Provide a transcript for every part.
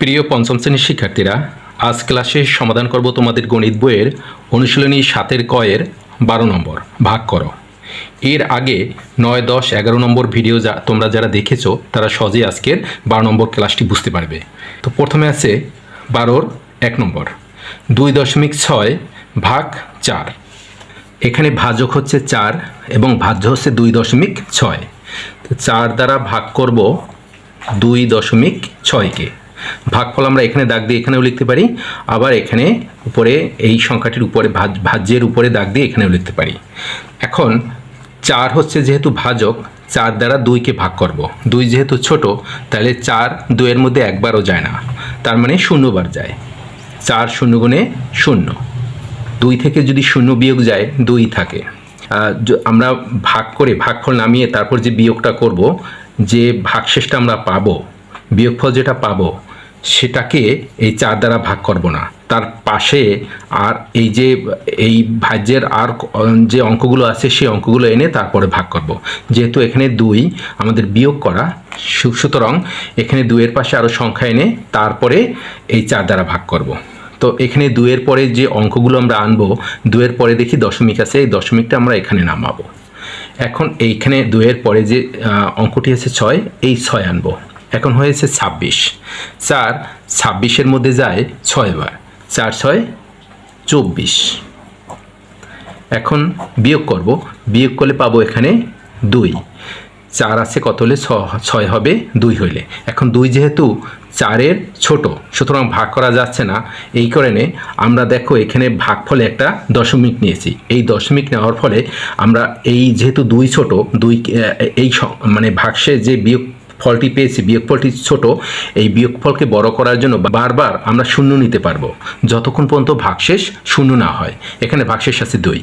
প্রিয় পঞ্চম শ্রেণির শিক্ষার্থীরা, আজ ক্লাসে সমাধান করব তোমাদের গণিত বইয়ের অনুশীলনী সাতের কয়ের বারো নম্বর। ভাগ করো। এর আগে নয়, দশ, এগারো নম্বর ভিডিও যা তোমরা যারা দেখেছ, তারা সহজেই আজকের বারো নম্বর ক্লাসটি বুঝতে পারবে। তো প্রথমে আছে বারোর এক নম্বর। দুই দশমিক ছয় ভাগ চার। এখানে ভাজক হচ্ছে চার এবং ভাজ্য হচ্ছে দুই দশমিক ছয়। তো চার দ্বারা ভাগ করব দুই দশমিক ছয়কে। ভাগফল আমরা এখানে দাগ দিয়ে এখানেও লিখতে পারি, আবার এখানে উপরে এই সংখ্যাটির উপরে ভাজ, ভাজ্যের উপরে দাগ দিয়ে এখানেও লিখতে পারি। এখন চার হচ্ছে যেহেতু ভাজক, চার দ্বারা দুইকে ভাগ করব। দুই যেহেতু ছোট, তাহলে চার দুইয়ের মধ্যে একবারও যায় না। তার মানে শূন্যবার যায়। চার শূন্য গুণে শূন্য। দুই থেকে যদি শূন্য বিয়োগ যায়, দুই থাকে। আমরা ভাগ করে ভাগফল নামিয়ে তারপর যে বিয়োগটা করব, যে ভাগশেষটা আমরা পাবো, বিয়োগফল যেটা পাবো সেটাকে এই চার দ্বারা ভাগ করব না। তার পাশে আর এই যে, এই ভাজ্যের আর যে অঙ্কগুলো আছে, সেই অঙ্কগুলো এনে তারপরে ভাগ করব। যেহেতু এখানে দুই, আমাদের বিয়োগ করা সুতরাং এখানে দুইয়ের পাশে আরও সংখ্যা এনে তারপরে এই চার দ্বারা ভাগ করব। তো এখানে দুয়ের পরে যে অঙ্কগুলো আমরা আনব দুয়ের পরে দেখি দশমিক আছে, এই দশমিকটা আমরা এখানে নামাবো। এখন এইখানে দুয়ের পরে যে অঙ্কটি আছে ছয়, এই ছয় আনব। এখন হয়েছে ছাব্বিশ। চার, ছাব্বিশের মধ্যে যায় ছয় বার চার, ছয়, চব্বিশ। এখন বিয়োগ করব। বিয়োগ করলে পাবো এখানে দুই। চার আছে, কত হলে ছয় হবে? দুই হইলে। এখন দুই যেহেতু চারের ছোট, সুতরাং ভাগ করা যাচ্ছে না। এই কারণে আমরা দেখো এখানে ভাগ ফলে একটা দশমিক নিয়েছি। এই দশমিক নেওয়ার ফলে আমরা এই যেহেতু দুই ছোট, দুই এই মানে ভাগসে যে বিয়োগ ফলটি পেয়েছি বিয়োগফলটি ছোট, এই বিয়োগফলকে বড় করার জন্য বারবার আমরা শূন্য নিতে পারব। যতক্ষণ পর্যন্ত ভাগশেষ শূন্য না হয়। এখানে ভাগশেষ আছে দুই।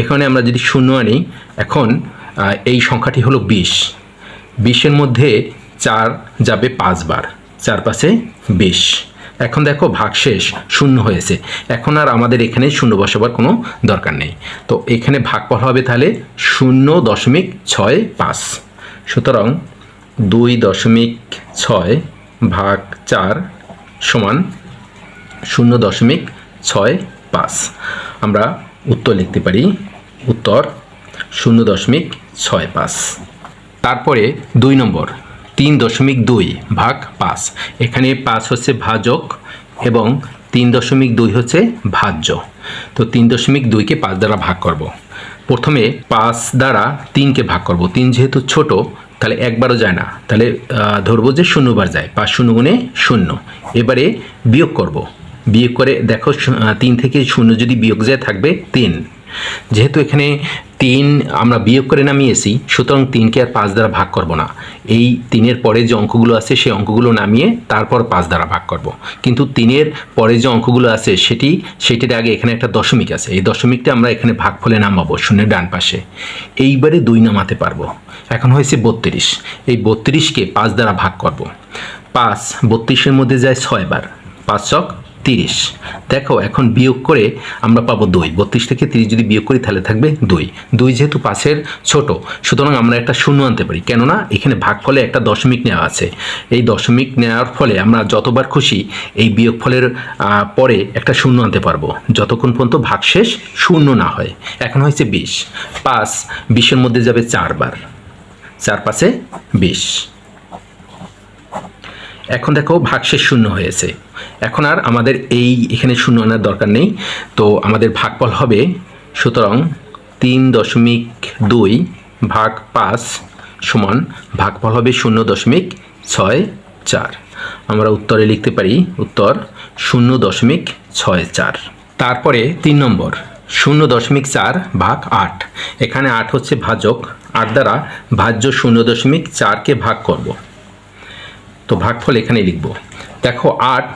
এখানে আমরা যদি শূন্য আনি, এখন এই সংখ্যাটি হলো বিশ। বিশের মধ্যে চার যাবে পাঁচবার। চার পাশে বিশ। এখন দেখো ভাগশেষ শূন্য হয়েছে। এখন আর আমাদের এখানে শূন্য বসাবার কোনো দরকার নেই। তো এখানে ভাগফল হবে তাহলে শূন্য দশমিক ছয় পাঁচ। সুতরাং দুই দশমিক ছয় ভাগ চার সমান শূন্য দশমিক ছয় পাঁচ। আমরা উত্তর লিখতে পারি, উত্তর শূন্য দশমিক ছয় পাঁচ। তারপরে দুই নম্বর, তিন দশমিক দুই ভাগ পাঁচ। এখানে পাঁচ হচ্ছে ভাজক এবং তিন দশমিক দুই হচ্ছে ভাজ্য। তো তিন দশমিক দুইকে পাঁচ দ্বারা ভাগ করব। প্রথমে পাঁচ দ্বারা তিনকে ভাগ করব। তিন যেহেতু ছোট তাহলে একবারও যায় না। তাহলে ধরবো যে শূন্যবার যায়। পাঁচ শূন্য গুণে শূন্য। এবারে বিয়োগ করব। বিয়োগ করে দেখো তিন থেকে শূন্য যদি বিয়োগ যায় থাকবে তিন। যেহেতু এখানে তিন আমরা বিয়োগ করে নামিয়েছি, সুতরাং তিনকে আর পাঁচ দ্বারা ভাগ করব না। এই তিনের পরে যে অঙ্কগুলো আছে, সেই অঙ্কগুলো নামিয়ে তারপর পাঁচ দ্বারা ভাগ করব। কিন্তু তিনের পরে যে অঙ্কগুলো আছে, সেটি, সেটির আগে এখানে একটা দশমিক আছে। এই দশমিকটা আমরা এখানে ভাগ ফলে নামাবো, শূন্যের ডান পাশে। এইবারে দুই নামাতে পারব। এখন হয়েছে বত্রিশ। এই বত্রিশকে পাঁচ দ্বারা ভাগ করব। পাঁচ, বত্রিশের মধ্যে যায় ছয়বার। পাঁচ চক তিরিশ। দেখো এখন বিয়োগ করে আমরা পাবো দুই। বত্রিশ থেকে তিরিশ যদি বিয়োগ করি তাহলে থাকবে দুই। দুই যেহেতু পাশের ছোট সুতরাং আমরা একটা শূন্য আনতে পারি। কেননা এখানে ভাগফলে একটা দশমিক নেওয়া আছে। এই দশমিক নেওয়ার ফলে আমরা যতবার খুশি এই বিয়োগফলের আহ, পরে একটা শূন্য আনতে পারব। যতক্ষণ পর্যন্ত ভাগশেষ শূন্য না হয়। এখন হয়েছে বিশ। পাঁচ বিশের মধ্যে যাবে চারবার। চার পাশে বিশ। এখন দেখো ভাগশেষ শূন্য হয়েছে। এখন আর আমাদের এই এখানে শূন্য আনার দরকার নেই। তো আমাদের ভাগফল হবে সুতরাং তিন দশমিক দুই ভাগ পাঁচ সমান ভাগফল হবে শূন্য দশমিক ছয় চার। আমরা উত্তরে লিখতে পারি উত্তর শূন্য দশমিক ছয় চার। তারপরে তিন নম্বর, শূন্য দশমিক চার ভাগ আট। এখানে আট হচ্ছে ভাজক, আট দ্বারা ভাজ্য শূন্য দশমিক চারকে ভাগ করব। তো ভাগফল এখানে লিখব। দেখো আট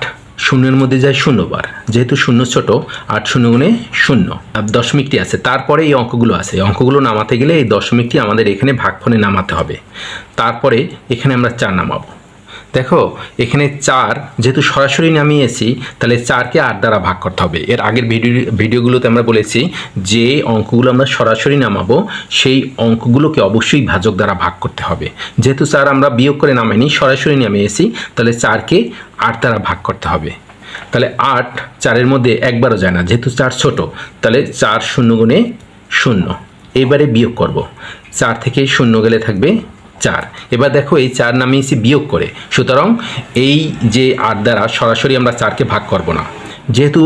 শূন্যের মধ্যে যায় শূন্যবার। যেহেতু শূন্য ছোট, আট শূন্য গুণে শূন্য। দশমিকটি আছে। তারপরে এই অঙ্কগুলো আছে। অঙ্কগুলো নামাতে গেলে এই দশমিকটি আমাদের এখানে ভাগফলে নামাতে হবে। তারপরে এখানে আমরা চার নামাবো। দেখো, এখানে চার, যেহেতু সরাসরি নামিয়েছি, তাহলে চারকে আট দ্বারা ভাগ করতে হবে। এর আগের ভিডিও ভিডিওগুলোতে আমরা বলেছি যে অঙ্কগুলো আমরা সরাসরি নামাবো, সেই অঙ্কগুলোকে অবশ্যই ভাজক দ্বারা ভাগ করতে হবে। যেহেতু চার আমরা বিয়োগ করে নামাইনি, সরাসরি নামিয়েছি, তাহলে চারকে আট দ্বারা ভাগ করতে হবে। তাহলে আট চারের মধ্যে একবারও যায় না, যেহেতু চার ছোট, তাহলে চার শূন্য গুণে শূন্য। এবারে বিয়োগ করব। চার থেকে শূন্য গেলে থাকবে চার। এবার দেখো এই চার নামিয়েছি বিয়োগ করে। সুতরাং এই যে আট দ্বারা সরাসরি আমরা চারকে ভাগ করব না। যেহেতু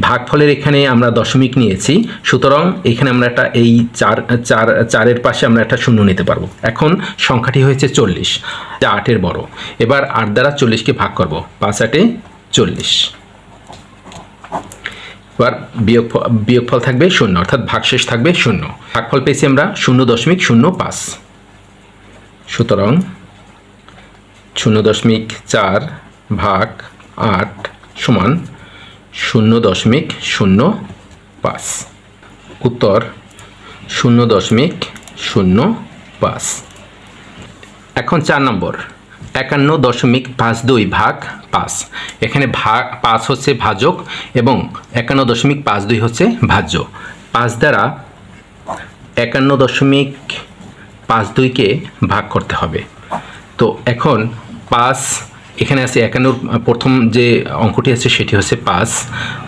ভাগফলের এখানে আমরা দশমিক নিয়েছি, সুতরাং এখানে আমরা একটা এই চার চার, চারের পাশে আমরা একটা শূন্য নিতে পারব। এখন সংখ্যাটি হয়েছে চল্লিশ। যা আটের বড়। এবার আট দ্বারা চল্লিশকে ভাগ করব। পাঁচ আটে চল্লিশ। এবার বিয়োগ বিয়োগফল থাকবে শূন্য, অর্থাৎ ভাগশেষ থাকবে শূন্য। ভাগফল পেয়েছি আমরা শূন্য দশমিক শূন্য পাঁচ। সুতরাং শূন্য দশমিক চার ভাগ আট সমান শূন্য দশমিক শূন্য পাঁচ। উত্তর, শূন্য দশমিক শূন্য পাঁচ। এখন চার নম্বর, একান্ন দশমিক পাঁচ দুই ভাগ পাঁচ। এখানে ভাগ পাঁচ হচ্ছে ভাজক এবং একান্ন দশমিক পাঁচ দুই হচ্ছে ভাজ্য। পাঁচ দ্বারা একান্ন দশমিক পাঁচ দুইকে ভাগ করতে হবে। তো এখন পাঁচ, এখানে আছে একান্নর, প্রথম যে অঙ্কটি আছে সেটি হচ্ছে পাঁচ।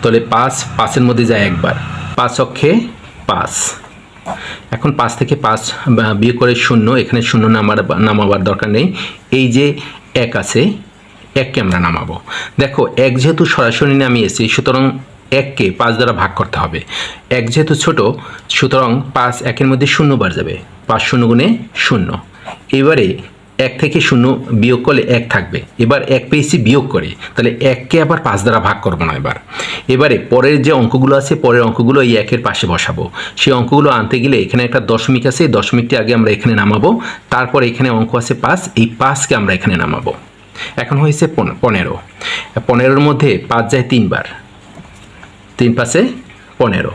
তাহলে পাঁচ, পাঁচের মধ্যে যায় একবার। পাঁচ অক্ষে পাঁচ। এখন পাঁচ থেকে পাঁচ বা- বিয়োগ করে শূন্য, এখানে শূন্য নামার নামাবার দরকার নেই। এই যে এক আছে, এককে আমরা নামাবো। দেখো, এক যেহেতু সরাসরি নামিয়েছি, সুতরাং এককে পাঁচ দ্বারা ভাগ করতে হবে। এক যেহেতু ছোট, সুতরাং পাঁচ একের মধ্যে শূন্য বার যাবে। পাঁচ শূন্য গুণে শূন্য। এবারে এক থেকে শূন্য বিয়োগ করলে এক থাকবে। এবার এক পেয়েছি বিয়োগ করে। তাহলে এককে আবার পাঁচ দ্বারা ভাগ করব না এবার। এবারে পরের যে অঙ্কগুলো আছে, পরের অঙ্কগুলো এই একের পাশে বসাবো। সেই অঙ্কগুলো আনতে গেলে এখানে একটা দশমিক আছে। দশমিকটি আগে আমরা এখানে নামাবো। তারপর এখানে অঙ্ক আছে পাঁচ। এই পাঁচকে আমরা এখানে নামাবো। এখন হয়েছে পন- পনেরো। পনেরোর মধ্যে পাঁচ যায় তিনবার। তিন পাশে পনেরো।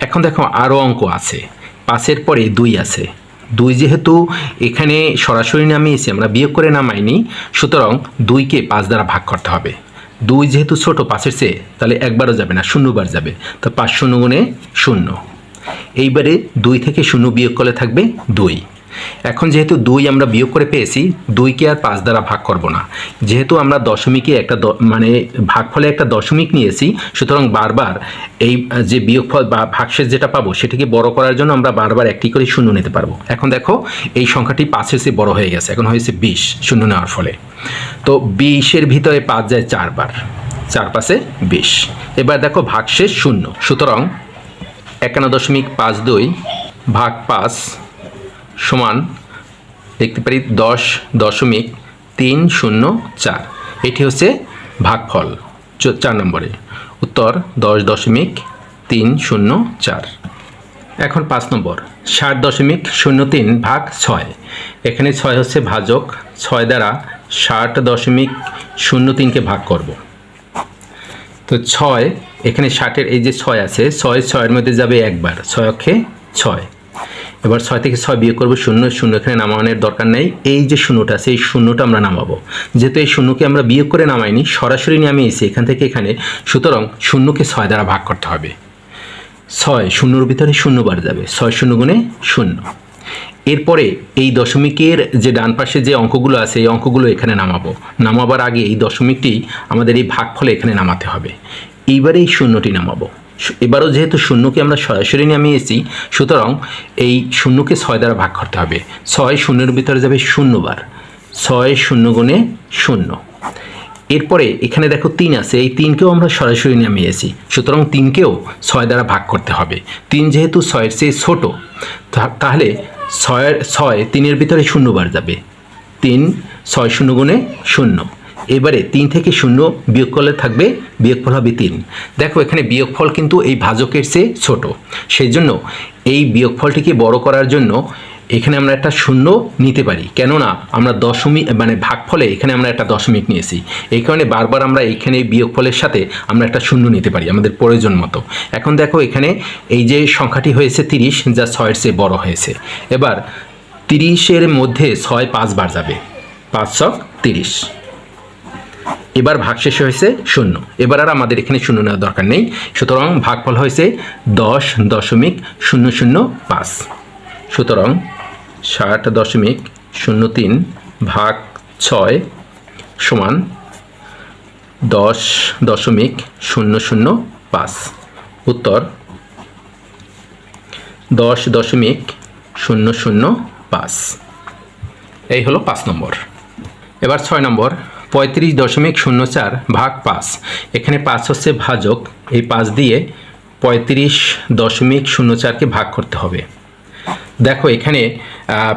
এখন দেখো আরও অঙ্ক আছে। পাঁচের পরে দুই আছে। দুই যেহেতু এখানে সরাসরি নামিয়েছি, আমরা বিয়োগ করে নামাইনি, সুতরাং দুইকে পাঁচ দ্বারা ভাগ করতে হবে। দুই যেহেতু ছোট, পাঁচের চেয়ে, তাহলে একবারও যাবে না, শূন্যবার যাবে। তো পাঁচ শূন্য গুণে শূন্য। এইবারে দুই থেকে শূন্য বিয়োগ করলে থাকবে দুই। এখন যেহেতু দুই আমরা বিয়োগ করে পেয়েছি, দুইকে আর পাঁচ দ্বারা ভাগ করব না। যেহেতু আমরা দশমিকে একটা মানে ভাগফলে একটা দশমিক নিয়েছি, সুতরাং বারবার এই যে বিয়োগফল বা ভাগশেষ যেটা পাবো, সেটাকে বড় করার জন্য আমরা বারবার একটি করে শূন্য নিতে পারব। এখন দেখো, এই সংখ্যাটি পাঁচের চেয়ে বড় হয়ে গেছে, এখন হয়েছে বিশ, শূন্য নেওয়ার ফলে। তো বিশের ভিতরে পাঁচ যায় চারবার চার পাশে বিশ। এবার দেখো ভাগশেষ শূন্য, সুতরাং একান্ন দশমিক পাঁচ দুই ভাগ পাঁচ সমান লিখতে পারি দশ দশমিক তিন শূন্য চার। এটি হচ্ছে ভাগফল চার নম্বরে। উত্তর দশ দশমিক তিন শূন্য চার। এখন পাঁচ নম্বর, ষাট দশমিক শূন্য তিন ভাগ ছয়। এখানে ছয় হচ্ছে ভাজক, ছয় দ্বারা ষাট দশমিক শূন্য তিনকে ভাগ করব। তো ছয়, এখানে ষাটের এই যে ছয় আছে, ছয় ছয়ের মধ্যে যাবে একবার, ছয় অক্ষে ছয়। এবার ছয় থেকে ছয় বিয়োগ করব, শূন্য শূন্য এখানে নামানোর দরকার নেই। এই যে শূন্যটা আছে এই শূন্যটা আমরা নামাবো। যেহেতু এই শূন্যকে আমরা বিয়োগ করে নামাইনি, সরাসরি নামিয়েছি এখান থেকে এখানে সুতরাং শূন্যকে ছয় দ্বারা ভাগ করতে হবে। ছয়, শূন্যর ভিতরে শূন্যবার যাবে। ছয় শূন্য গুণে শূন্য। এরপরে এই দশমিকের যে ডান পাশে যে অঙ্কগুলো আছে, এই অঙ্কগুলো এখানে নামাবো। নামাবার আগে এই দশমিকটি আমাদের এই ভাগফলে এখানে নামাতে হবে। এইবারে এই শূন্যটি নামাবো। এবারও যেহেতু শূন্যকে আমরা সরাসরি নামিয়েছি, সুতরাং এই শূন্যকে ছয় দ্বারা ভাগ করতে হবে। ছয় শূন্যের ভিতরে যাবে শূন্যবার ছয় শূন্য গুণে শূন্য। এরপরে এখানে দেখো তিন আছে, এই তিনকেও আমরা সরাসরি নামিয়েছি। সুতরাং তিনকেও ছয় দ্বারা ভাগ করতে হবে। তিন যেহেতু ছয়ের চেয়ে ছোটো তাহলে ছয়ের ছয় তিনের ভিতরে শূন্যবার যাবে। তিন, ছয় শূন্য গুণে শূন্য। এবারে তিন থেকে শূন্য বিয়োগ করলে থাকবে বিয়োগফল হবে তিন। দেখো, এখানে বিয়োগফল কিন্তু এই ভাজকের চেয়ে ছোট। সেই জন্য এই বিয়োগফলটিকে বড় করার জন্য এখানে আমরা একটা শূন্য নিতে পারি। কেননা আমরা দশমিক মানে ভাগফলে এখানে আমরা একটা দশমিক নিয়েছি। এই কারণে বারবার আমরা এইখানে এই বিয়োগফলের সাথে আমরা একটা শূন্য নিতে পারি আমাদের প্রয়োজন মতো। এখন দেখো, এখানে এই যে সংখ্যাটি হয়েছে তিরিশ, যা ছয়ের চেয়ে বড় হয়েছে। এবার তিরিশের মধ্যে ছয় পাঁচবার যাবে। পাঁচ ছক তিরিশ। এবার ভাগশেষ হয়েছে শূন্য। এবার আর আমাদের এখানে শূন্য নেওয়ার দরকার নেই। সুতরাং ভাগফল হয়েছে দশ দশমিক শূন্য শূন্য পাঁচ। সুতরাং ষাট দশমিক শূন্য তিন ভাগ ছয় সমান দশ দশমিক শূন্য শূন্য পাঁচ। উত্তর দশ দশমিক শূন্য শূন্য পাঁচ। এই হলো পাঁচ নম্বর। এবার ছয় নম্বর। পঁয়ত্রিশ দশমিক শূন্য চার ভাগ পাঁচ। এখানে পাঁচ হচ্ছে ভাজক। এই পাঁচ দিয়ে পঁয়ত্রিশ দশমিক শূন্য চারকে ভাগ করতে হবে। দেখো এখানে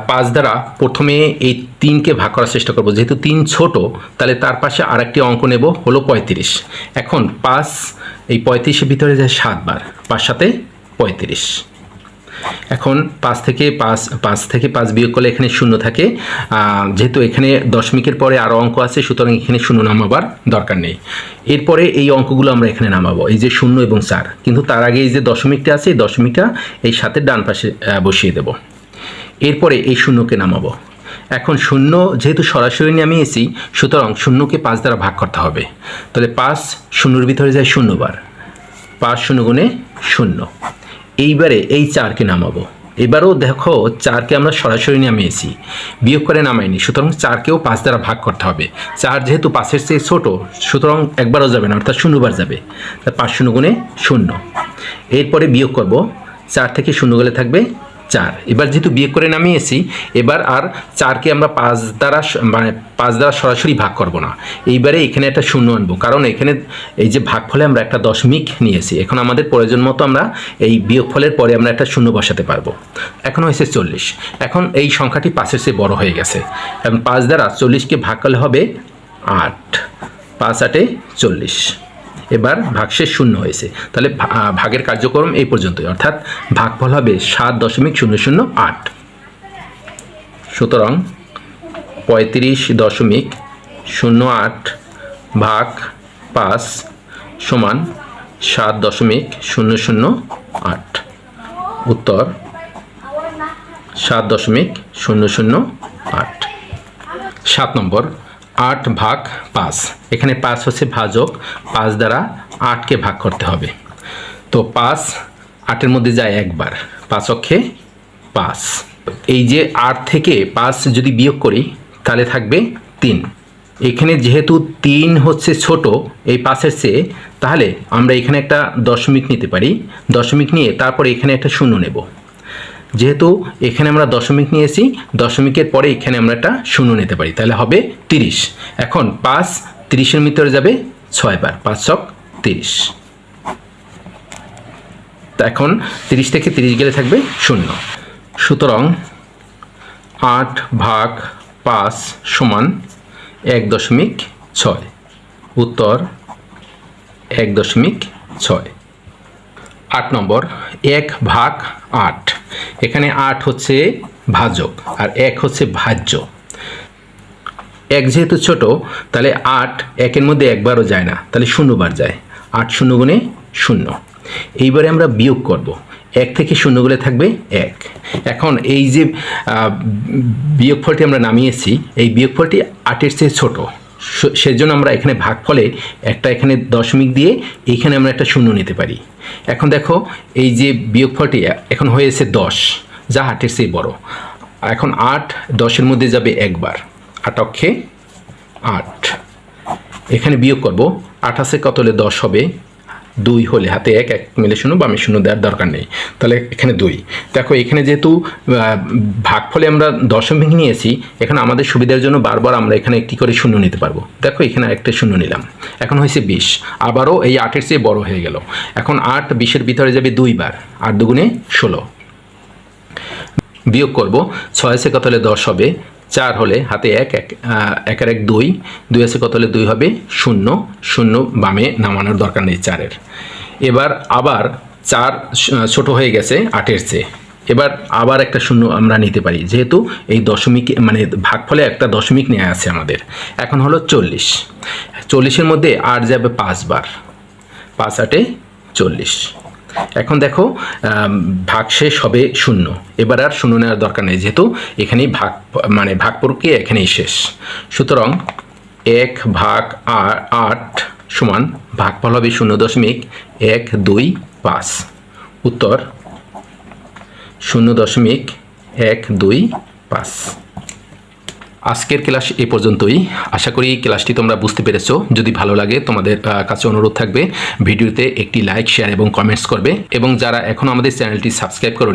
পাঁচ দ্বারা প্রথমে এই তিনকে ভাগ করার চেষ্টা করব। যেহেতু তিন ছোট, তাহলে তার পাশে আরেকটি অঙ্ক নেব, হলো পঁয়ত্রিশ। এখন পাঁচ, এই পঁয়ত্রিশের ভিতরে যায় সাতবার পাঁচ সাথে পঁয়ত্রিশ। এখন পাঁচ থেকে পাঁচ পাঁচ থেকে পাঁচ বিয়োগ করলে এখানে শূন্য থাকে। যেহেতু এখানে দশমিকের পরে আরও অঙ্ক আছে, সুতরাং এখানে শূন্য নামাবার দরকার নেই। এরপরে এই অঙ্কগুলো আমরা এখানে নামাবো, এই যে শূন্য এবং চার। কিন্তু তার আগে এই যে দশমিকটা আছে, এই দশমিকটা এই সাথে ডান পাশে বসিয়ে দেব। এরপরে এই শূন্যকে নামাবো। এখন শূন্য, যেহেতু সরাসরি নামিয়েছি, সুতরাং শূন্যকে পাঁচ দ্বারা ভাগ করতে হবে। তাহলে পাঁচ শূন্যর ভিতরে যায় শূন্যবার। পাঁচ শূন্য গুণে শূন্য। এইবারে এই চারকে নামাবো। এবারও দেখো চারকে আমরা সরাসরি নামিয়েছি। বিয়োগ করে নামাইনি, সুতরাং চারকেও পাঁচ দ্বারা ভাগ করতে হবে। চার যেহেতু পাঁচের চেয়ে ছোটো, সুতরাং একবারও যাবে না, অর্থাৎ শূন্যবার যাবে। তার পাঁচ শূন্য গুণে শূন্য। এরপরে বিয়োগ করব। চার থেকে শূন্য গেলে থাকবে চার। এবার যেহেতু বিয়ে করে নামিয়েছি, এবার আর চারকে আমরা পাঁচ দ্বারা মানে পাঁচ দ্বারা সরাসরি ভাগ করব না। এইবারে এখানে একটা শূন্য আনব। কারণ এখানে এই যে ভাগ ফলে আমরা একটা দশমিক নিয়েছি। এখন আমাদের প্রয়োজন মতো আমরা এই বিয়োগ ফলের পরে আমরা একটা শূন্য বসাতে পারব। এখন হয়েছে চল্লিশ। এখন এই সংখ্যাটি পাঁচের চেয়ে বড় হয়ে গেছে। এখন পাঁচ দ্বারা চল্লিশকে ভাগ করলে হবে আট। পাঁচ আটে চল্লিশ। এবার ভাগশেষ শূন্য হয়েছে। তাহলে ভাগের কার্যক্রম এই পর্যন্তই। অর্থাৎ ভাগফল হবে সাত দশমিক শূন্য শূন্য আট। সুতরাং পঁয়ত্রিশ দশমিক শূন্য আট ভাগ পাঁচ সমান সাত দশমিক শূন্য শূন্য আট। উত্তর সাত দশমিক শূন্য শূন্য আট। সাত নম্বর আট ভাগ পাঁচ। এখানে পাঁচ হচ্ছে ভাজক, পাঁচ দ্বারা আটকে ভাগ করতে হবে। তো পাঁচ, আটের মধ্যে যায় একবার। পাঁচ অক্ষে পাঁচ। এই যে আট থেকে পাঁচ যদি বিয়োগ করি, তাহলে থাকবে তিন। এখানে যেহেতু তিন হচ্ছে ছোট, এই পাঁচের চেয়ে, তাহলে আমরা এখানে একটা দশমিক নিতে পারি। দশমিক নিয়ে তারপর এখানে একটা শূন্য নেব। যেহেতু এখানে আমরা দশমিক নিয়েছি, দশমিকের পরে এখানে আমরা একটা শূন্য নিতে পারি, তাহলে হবে তিরিশ। এখন পাঁচ তিরিশের ভিতরে যাবে ছয় বার, পাঁচ ছক তিরিশ। তা এখন তিরিশ থেকে তিরিশ গেলে থাকবে শূন্য। সুতরাং আট ভাগ পাঁচ সমান এক দশমিক ছয়। উত্তর এক দশমিক ছয়। আট নম্বর, এক ভাগ আট। এখানে আট হচ্ছে ভাজক আর এক হচ্ছে ভাজ্য। এক যেহেতু ছোট, তাহলে আট একের মধ্যে একবারও যায় না, তাহলে শূন্যবার যায়। আট শূন্য গুণে শূন্য। এইবারে আমরা বিয়োগ করব। এক থেকে শূন্য গুলে থাকবে এক। এখন এই যে বিয়োগফলটি আমরা নামিয়েছি, এই বিয়োগফলটি আটের চেয়ে ছোট। সেজন্য আমরা এখানে ভাগফলে একটা এখানে দশমিক দিয়ে এইখানে আমরা একটা শূন্য নিতে পারি। এখন দেখো, এই যে বিয়োগফলটি এখন হয়েছে দশ, যা আটের চেয়ে বড়। এখন আট দশের মধ্যে যাবে একবার। আট অক্ষে আট। এখানে বিয়োগ করব। আঠাশে কত হলে দশ হবে? দুই হলে, হাতে এক এক মিলে শূন্য বামে শূন্য দেওয়ার দরকার নেই। তাহলে এখানে দুই। দেখো, এখানে যেহেতু ভাগফলে আমরা দশম দশমিক নিয়েছি, এখানে আমাদের সুবিধার জন্য বারবার আমরা এখানে একটি করে শূন্য নিতে পারব? দেখো, এখানে একটা শূন্য নিলাম। এখন হয়েছে বিশ। আবারও এই আটের চেয়ে বড় হয়ে গেল। এখন আট বিশের ভিতরে যাবে দুইবার। আট দুগুণে ষোলো। বিয়োগ করব। ছয় আছে কত হলে দশ হবে? চার হলে হাতে এক এক এক দুই দুই আছে কত হলে দুই হবে? শূন্য। শূন্য বামে নামানোর দরকার নেই চারের। এবার আবার চার ছোট হয়ে গেছে আটের চেয়ে। এবার আবার একটা শূন্য আমরা নিতে পারি। যেহেতু এই দশমিক মানে ভাগফলে একটা দশমিক নেওয়া আছে আমাদের। এখন হলো চল্লিশ। চল্লিশের মধ্যে আট যাবে পাঁচবার। পাঁচ আটে চল্লিশ। এখন দেখো ভাগ শেষ হবে শূন্য। এবার আর শূন্য নেওয়ার দরকার নেই, যেহেতু এখানেই ভাগ মানে ভাগ প্রক্রিয়া এখানেই শেষ। সুতরাং এক ভাগ আট সমান ভাগফল হবে শূন্য দশমিক এক দুই পাঁচ। উত্তর, শূন্য দশমিক এক দুই পাঁচ। আজকের ক্লাস এ পর্যন্তই। আশা করি ক্লাসটি তোমরা বুঝতে পেরেছ। যদি ভালো লাগে তোমাদের কাছে অনুরোধ থাকবে, ভিডিওতে একটি লাইক শেয়ার এবং কমেন্টস করবে এবং যারা এখনও আমাদের চ্যানেলটি সাবস্ক্রাইব করো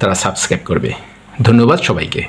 তারা সাবস্ক্রাইব করবে। ধন্যবাদ সবাইকে।